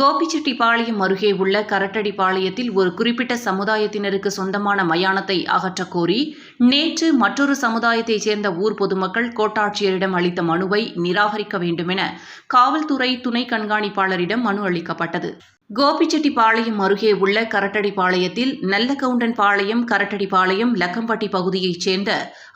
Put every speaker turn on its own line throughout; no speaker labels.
கோபிச்செட்டிப்பாளையம் அருகே உள்ள கரட்டடிப்பாளையத்தில் ஒரு குறிப்பிட்ட சமுதாயத்தினருக்கு சொந்தமான மயானத்தை அகற்றக் கோரி நேற்று மற்றொரு சமுதாயத்தைச் சேர்ந்த ஊர் பொதுமக்கள் கோட்டாட்சியரிடம் அளித்த மனுவை நிராகரிக்க வேண்டுமென காவல்துறை துணை கண்காணிப்பாளரிடம் மனு அளிக்கப்பட்டது. கோபிச்செட்டிப்பாளையம் அருகே உள்ள கரட்டடிப்பாளையத்தில் நல்லகவுண்டன் பாளையம் கரட்டடிப்பாளையம் லக்கம்பட்டி பகுதியைச் சேர்ந்த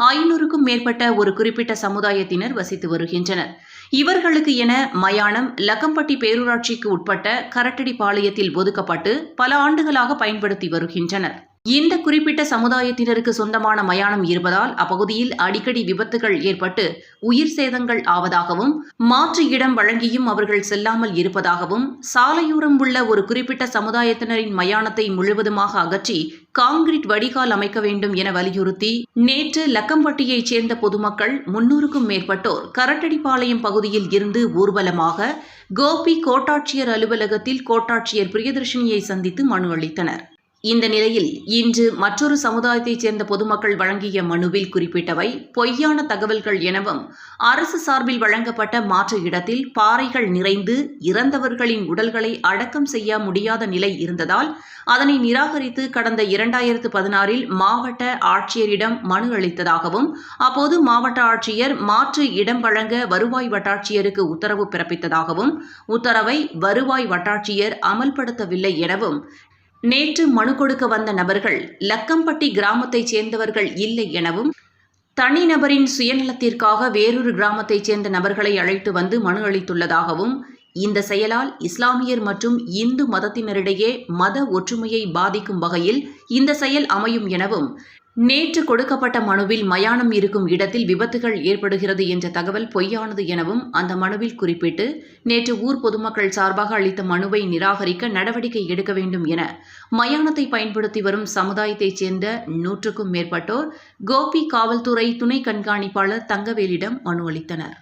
ஐநூறுக்கும் மேற்பட்ட ஒரு குறிப்பிட்ட சமுதாயத்தினர் வசித்து வருகின்றனர். இவர்களுக்கு என மயானம் லக்கம்பட்டி பேரூராட்சிக்கு உட்பட்ட கரட்டடிப்பாளையத்தில் ஒதுக்கப்பட்டு பல ஆண்டுகளாக பயன்படுத்தி வருகின்றனர். இந்த குறிப்பிட்ட சமுதாயத்தினருக்கு சொந்தமான மயானம் இருப்பதால் அப்பகுதியில் அடிக்கடி விபத்துகள் ஏற்பட்டு உயிர் சேதங்கள் ஆவதாகவும் மாற்று இடம் வழங்கியும் அவர்கள் செல்லாமல் இருப்பதாகவும் சாலையோரம் உள்ள ஒரு குறிப்பிட்ட சமுதாயத்தினரின் மயானத்தை முழுவதுமாக அகற்றி காங்கிரீட் வடிகால் அமைக்க வேண்டும் என வலியுறுத்தி நேற்று லக்கம்பட்டியைச் சேர்ந்த பொதுமக்கள் முன்னூறுக்கும் மேற்பட்டோர் கரட்டடிப்பாளையம் பகுதியில் இருந்து ஊர்வலமாக கோபி கோட்டாட்சியர் அலுவலகத்தில் கோட்டாட்சியர் பிரியதர்ஷினியை சந்தித்து மனு அளித்தனர். இந்த நிலையில் இன்று மற்றொரு சமுதாயத்தைச் சேர்ந்த பொதுமக்கள் வழங்கிய மனுவில் குறிப்பிட்டவை பொய்யான தகவல்கள் எனவும் அரசு சார்பில் வழங்கப்பட்ட மாற்று இடத்தில் பாறைகள் நிறைந்து இறந்தவர்களின் உடல்களை அடக்கம் செய்ய முடியாத நிலை இருந்ததால் அதனை நிராகரித்து கடந்த இரண்டாயிரத்து பதினாறில் மாவட்ட ஆட்சியரிடம் மனு அளித்ததாகவும் அப்போது மாவட்ட ஆட்சியர் மாற்று இடம் வழங்க வருவாய் வட்டாட்சியருக்கு உத்தரவு பிறப்பித்ததாகவும் உத்தரவை வருவாய் வட்டாட்சியர் அமல்படுத்தவில்லை எனவும் நேற்று மனு கொடுக்க வந்த நபர்கள் லக்கம்பட்டி கிராமத்தைச் சேர்ந்தவர்கள் இல்லை எனவும் தனிநபரின் சுயநலத்திற்காக வேறொரு கிராமத்தைச் சேர்ந்த நபர்களை அழைத்து வந்து மனு அளித்துள்ளதாகவும் இந்த செயலால் இஸ்லாமியர் மற்றும் இந்து மதத்தினரிடையே மத ஒற்றுமையை பாதிக்கும் வகையில் இந்த செயல் அமையும் எனவும் நேற்று கொடுக்கப்பட்ட மனுவில் மயானம் இருக்கும் இடத்தில் விபத்துகள் ஏற்படுகிறது என்ற தகவல் பொய்யானது எனவும் அந்த மனுவில் குறிப்பிட்டு நேற்று ஊர் பொதுமக்கள் சார்பாக அளித்த மனுவை நிராகரிக்க நடவடிக்கை எடுக்க வேண்டும் என மயானத்தை பயன்படுத்தி வரும் சமுதாயத்தைச் சேர்ந்த நூற்றுக்கும் மேற்பட்டோர் கோபி காவல்துறை துணை கண்காணிப்பாளர் தங்கவேலிடம் மனு அளித்தனர்.